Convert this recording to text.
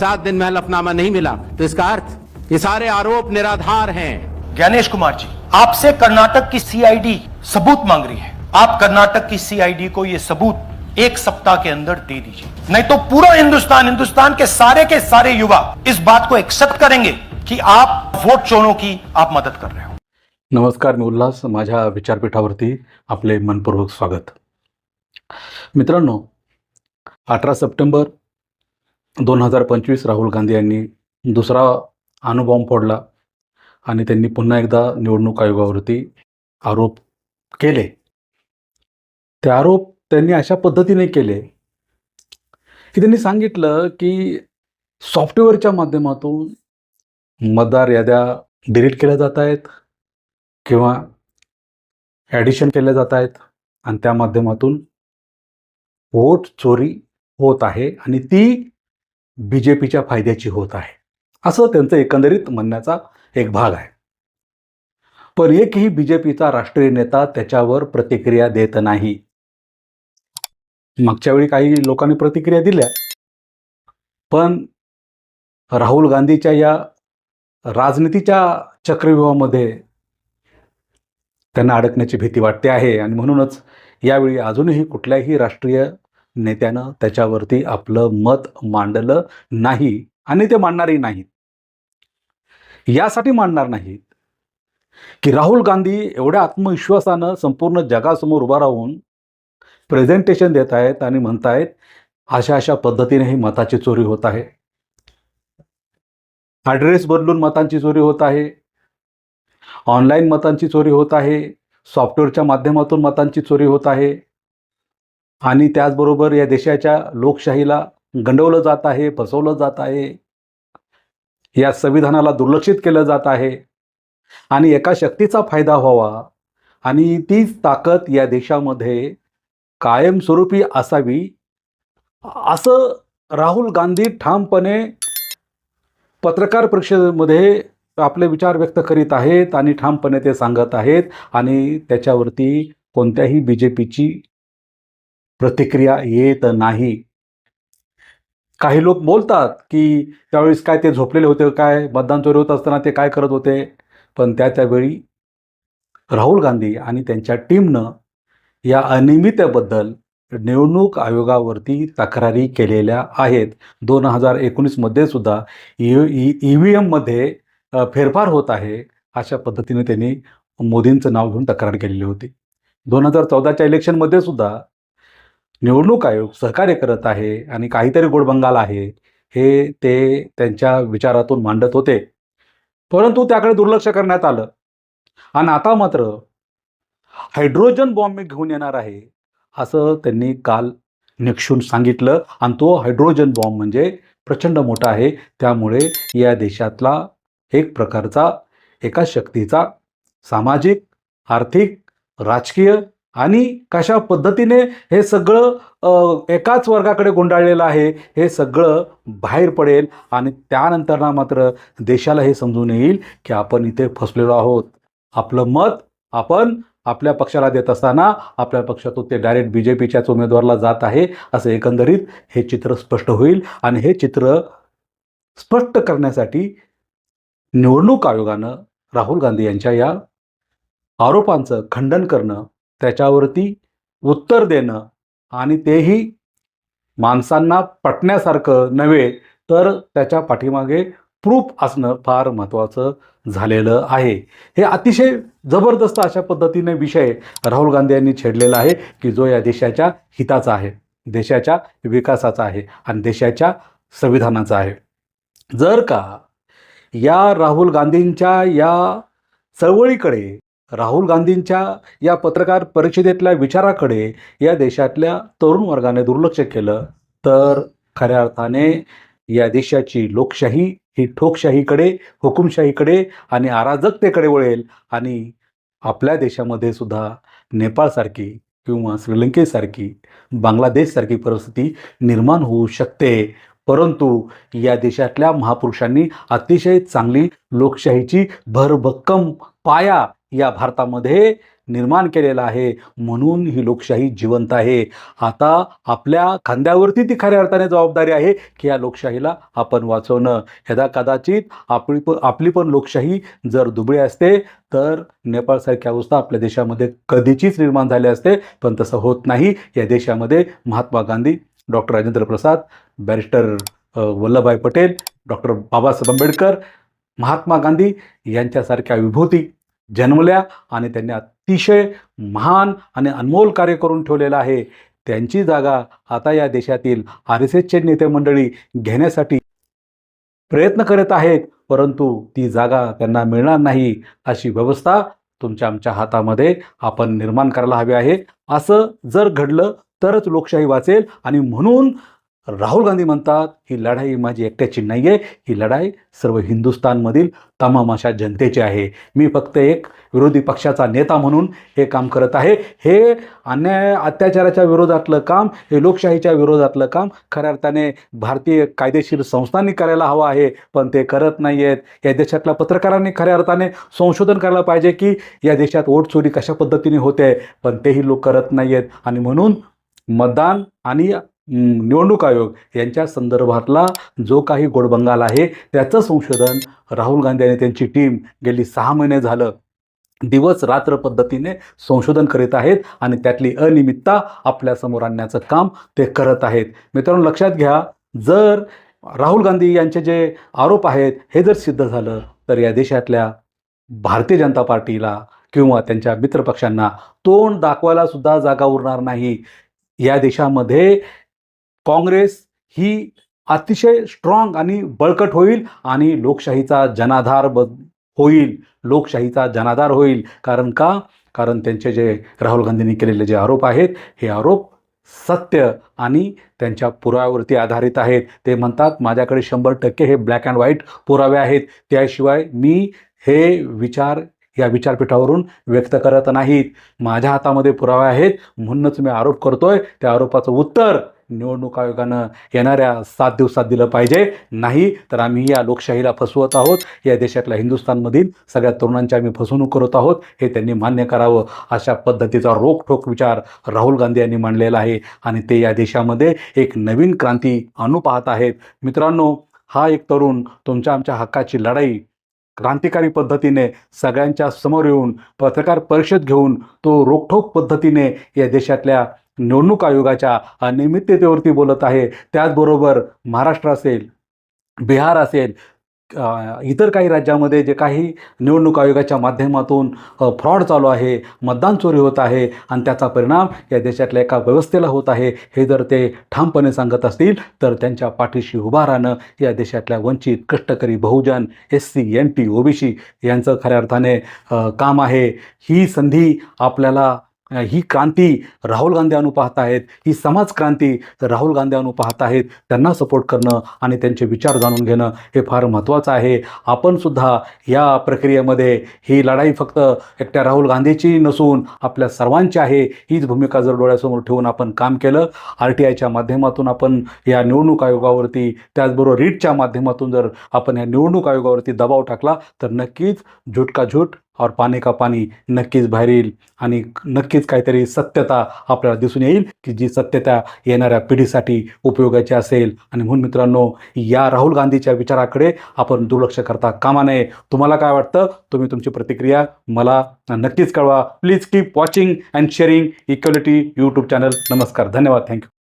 सात दिन में हलफनामा नहीं मिला तो इसका अर्थ ये सारे आरोप निराधार हैं। ज्ञानेश कुमार जी आपसे कर्नाटक की सीआईडी सबूत मांग रही है। आप कर्नाटक की सीआईडी को ये सबूत एक सप्ताह के अंदर दे दीजिए। नहीं तो पूरा हिंदुस्तान हिंदुस्तान के सारे के सारे युवा इस बात को एक्सेप्ट करेंगे कि आप वोट चोरों की आप मदद कर रहे हो। नमस्कार मी उल्हास माझ्या विचारपीठावरती आपले मनपूर्वक स्वागत. मित्रांनो अठरा सप्टेंबर दोन हजार पंचवीस राहुल गांधी यांनी दुसरा अणुबॉम्ब फोडला आणि त्यांनी पुन्हा एकदा निवडणूक आयोगावरती आरोप केले. ते आरोप त्यांनी अशा पद्धतीने केले की त्यांनी सांगितलं की सॉफ्टवेअरच्या माध्यमातून मतदार याद्या डिलीट केल्या जात आहेत किंवा ॲडिशन केल्या जात आहेत आणि त्या माध्यमातून वोट चोरी होत आहे आणि ती बी जे पीच्या फायद्याची होत आहे. असं त्यांचं एकंदरीत म्हणण्याचा एक भाग आहे. पण एकही बी जे पीचा राष्ट्रीय नेता त्याच्यावर प्रतिक्रिया देत नाही. मागच्या वेळी काही लोकांनी प्रतिक्रिया दिल्या. पण राहुल गांधीच्या या राजनीतीच्या चक्रव्यूहामध्ये त्यांना अडकण्याची भीती वाटते आहे. आणि म्हणूनच यावेळी अजूनही कुठल्याही राष्ट्रीय नेत्यानं त्याच्यावरती आपलं मत मांडलं नाही आणि ते मांडणारही नाहीत. यासाठी मांडणार नाहीत. की राहुल गांधी एवढ्या आत्मविश्वासानं संपूर्ण जगासमोर उभा राहून प्रेझेंटेशन देत आहेत आणि म्हणतायत अशा अशा पद्धतीने ही मताची चोरी होत आहे. ॲड्रेस बदलून मतांची चोरी होत आहे. ऑनलाईन मतांची चोरी होत आहे. सॉफ्टवेअरच्या माध्यमातून मतांची चोरी होत आहे. आणि त्याचबरोबर या देशाच्या लोकशाहीला गंडवलं जात आहे फसवलं जात आहे. या संविधानाला दुर्लक्षित केलं जात आहे. आणि एका शक्तीचा फायदा व्हावा. आणि तीच ताकद या देशामध्ये कायमस्वरूपी असावी. असं राहुल गांधी ठामपणे पत्रकार परिषदेमध्ये आपले विचार व्यक्त करीत आहेत आणि ठामपणे ते सांगत आहेत. आणि त्याच्यावरती कोणत्याही बी जे पीची प्रतिक्रिया येत नाही. काही लोक बोलतात की त्यावेळेस काय ते झोपलेले होते काय मतदान चोरी होत असताना ते काय करत होते पण त्या त्यावेळी राहुल गांधी आणि त्यांच्या टीमनं या अनियमिततेबद्दल निवडणूक आयोगावरती तक्रारी केलेल्या आहेत. दोन हजार एकोणीसमध्ये सुद्धा ई ई व्ही एममध्ये फेरफार होत आहे अशा पद्धतीने त्यांनी मोदींचं नाव घेऊन तक्रार केलेली होती. दोन हजार चौदाच्या इलेक्शनमध्ये सुद्धा निवडणूक आयोग सहकार्य करत आहे आणि काहीतरी गोडबंगाल आहे हे ते त्यांच्या विचारातून मांडत होते. परंतु त्याकडे दुर्लक्ष करण्यात आलं. आणि आता मात्र हायड्रोजन बॉम्ब मी घेऊन येणार आहे असं त्यांनी काल निक्षून सांगितलं. आणि तो हायड्रोजन बॉम्ब म्हणजे प्रचंड मोठा आहे. त्यामुळे या देशातला एक प्रकारचा एका शक्तीचा सामाजिक आर्थिक राजकीय आणि कशा पद्धतीने हे सगळं एकाच वर्गाकडे गुंडाळलेलं आहे हे सगळं बाहेर पडेल आणि त्यानंतर ना मात्र देशाला हे समजून येईल की आपण इथे फसलेलो आहोत. आपलं मत आपण आपल्या पक्षाला देत असताना आपल्या पक्षातून ते डायरेक्ट बी जे पीच्याच उमेदवाराला जात आहे असं एकंदरीत हे चित्र स्पष्ट होईल आणि हे चित्र स्पष्ट करण्यासाठी निवडणूक आयोगानं राहुल गांधी यांच्या या आरोपांचं खंडन करणं त्याच्यावरती उत्तर देणं आणि तेही माणसांना पटण्यासारखं नव्हे तर त्याच्या पाठीमागे प्रूफ असणं फार महत्त्वाचं झालेलं आहे. हे अतिशय जबरदस्त अशा पद्धतीने विषय राहुल गांधी यांनी छेडलेला आहे की जो या देशाच्या हिताचा आहे देशाच्या विकासाचा आहे आणि देशाच्या संविधानाचा आहे. जर का या राहुल गांधींच्या या चळवळीकडे राहुल गांधींच्या या पत्रकार परिषदेतल्या विचाराकडे या देशातल्या तरुण वर्गाने दुर्लक्ष केलं. तर खऱ्या अर्थाने या देशाची लोकशाही ही ठोकशाहीकडे हुकुमशाहीकडे आणि अराजकतेकडे वळेल आणि आपल्या देशामध्ये सुद्धा नेपाळसारखी किंवा श्रीलंकेसारखी बांगलादेशसारखी परिस्थिती निर्माण होऊ शकते. परंतु या देशातल्या महापुरुषांनी अतिशय चांगली लोकशाहीची भरभक्कम पाया या भारतामध्ये निर्माण केलेला आहे. म्हणून ही लोकशाही जिवंत आहे. आता आपल्या खांद्यावरती ती खऱ्या अर्थाने जबाबदारी आहे की या लोकशाहीला आपण वाचवणं. ह्याचा कदाचित आपली पण आपली पण लोकशाही जर दुबळी असते तर नेपाळसारखी अवस्था आपल्या देशामध्ये कधीचीच निर्माण झाली असते. पण तसं होत नाही. या देशामध्ये Mahatma Gandhi doctor Rajendra Prasad barrister Vallabhbhai Patel doctor Babasaheb Ambedkar Mahatma Gandhi यांच्यासारख्या विभूती जन्मल्या आणि त्यांनी अतिशय महान आणि अनमोल कार्य करून ठेवलेलं आहे. त्यांची जागा आता या देशातील आर एस एसचे नेते मंडळी घेण्यासाठी प्रयत्न करत आहेत परंतु ती जागा त्यांना मिळणार नाही. अशी व्यवस्था तुमच्या आमच्या हातामध्ये आपण निर्माण करायला हवी आहे. असं जर घडलं तरच लोकशाही वाचेल आणि म्हणून राहुल गांधी म्हणतात ही लढाई माझी एकट्याची नाही आहे ही लढाई सर्व हिंदुस्थानमधील तमाम अशा जनतेची आहे. मी फक्त एक विरोधी पक्षाचा नेता म्हणून हे काम करत आहे. हे अन्याय अत्याचाराच्या विरोधातलं काम हे लोकशाहीच्या विरोधातलं काम खऱ्या अर्थाने भारतीय कायदेशीर संस्थांनी करायला हवं आहे. पण ते करत नाही आहेत या देशातल्या पत्रकारांनी खऱ्या अर्थाने संशोधन करायला पाहिजे की या देशात वोट चोरी कशा पद्धतीने होते. पण तेही लोक करत नाही आहेत आणि म्हणून मतदान आणि निवडणूक आयोग यांच्या संदर्भातला जो काही गोडबंगाल आहे त्याचं संशोधन राहुल गांधी आणि त्यांची टीम गेली सहा महिने झालं. दिवस रात्र पद्धतीने संशोधन करीत आहेत आणि त्यातली अनियमितता आपल्यासमोर आणण्याचं काम ते करत आहेत. मित्रांनो लक्षात घ्या जर राहुल गांधी यांचे जे आरोप आहेत हे जर सिद्ध झालं तर या देशातल्या भारतीय जनता पार्टीला किंवा त्यांच्या मित्रपक्षांना तोंड दाखवायला सुद्धा जागा उरणार नाही. या देशामध्ये काँग्रेस ही अतिशय स्ट्रॉंग आणि बळकट होईल आणि लोकशाहीचा जनाधार ब होईल. लोकशाहीचा जनाधार होईल. कारण का? कारण त्यांचे जे राहुल गांधींनी केलेले जे आरोप आहेत हे आरोप सत्य आणि त्यांच्या पुराव्यावरती आधारित आहेत. ते म्हणतात माझ्याकडे शंभर टक्के हे ब्लॅक अँड व्हाईट पुरावे आहेत. त्याशिवाय मी हे विचार या विचारपीठावरून व्यक्त करत नाहीत. माझ्या हातामध्ये पुरावे आहेत. म्हणूनच मी आरोप करतोय. त्या आरोपाचं उत्तर निवडणूक आयोगानं येणाऱ्या सात दिवसात दिलं पाहिजे. नाही तर आम्ही या लोकशाहीला फसवत आहोत. या देशातल्या हिंदुस्थानमधील सगळ्या तरुणांची आम्ही फसवणूक करत आहोत. हे त्यांनी मान्य करावं. अशा पद्धतीचा रोखठोक विचार राहुल गांधी यांनी मांडलेला आहे. आणि ते या देशामध्ये एक नवीन क्रांती आणू पाहत आहेत. मित्रांनो हा एक तरुण तुमच्या आमच्या हक्काची लढाई क्रांतिकारी पद्धतीने सगळ्यांच्या समोर येऊन पत्रकार परिषद घेऊन तो रोखठोक पद्धतीने या देशातल्या निवडणूक आयोगाच्या अनियमिततेवरती बोलत आहे. त्याचबरोबर महाराष्ट्र असेल बिहार असेल इतर काही राज्यामध्ये जे काही निवडणूक आयोगाच्या माध्यमातून फ्रॉड चालू आहे मतदान चोरी होत आहे आणि त्याचा परिणाम या देशातल्या एका व्यवस्थेला होत आहे हे जर ते ठामपणे सांगत असतील तर त्यांच्या पाठीशी उभा राहणं या देशातल्या वंचित कष्टकरी बहुजन S C N T OBC यांचं खऱ्या अर्थाने काम आहे. ही संधी आपल्याला ही क्रांती राहुल गांधी आणू पाहत आहेत ही समाज क्रांती राहुल गांधी आणू पाहत आहेत त्यांना सपोर्ट करणं आणि त्यांचे विचार जाणून घेणं हे फार महत्त्वाचं आहे. आपण सुद्धा या प्रक्रियेमध्ये ही लढाई फक्त एकट्या राहुल गांधीची नसून आपल्या सर्वांची आहे हीच भूमिका जर डोळ्यासमोर ठेवून आपण काम केलं आर टी आयच्या माध्यमातून आपण या निवडणूक आयोगावरती त्याचबरोबर रीटच्या माध्यमातून जर आपण या निवडणूक आयोगावरती दबाव टाकला तर नक्कीच झूट का झूट और पाणी का पाणी नक्कीच बाहेर येईल आणि नक्कीच काहीतरी सत्यता आपल्याला दिसून येईल की जी सत्यता येणाऱ्या पिढीसाठी उपयोगाची असेल. आणि म्हणून मित्रांनो या राहुल गांधीच्या विचाराकडे आपण दुर्लक्ष करता कामा नये. तुम्हाला काय वाटतं? तुम्ही तुमची प्रतिक्रिया मला नक्कीच कळवा. Please keep watching and sharing equality YouTube channel नमस्कार. धन्यवाद. Thank you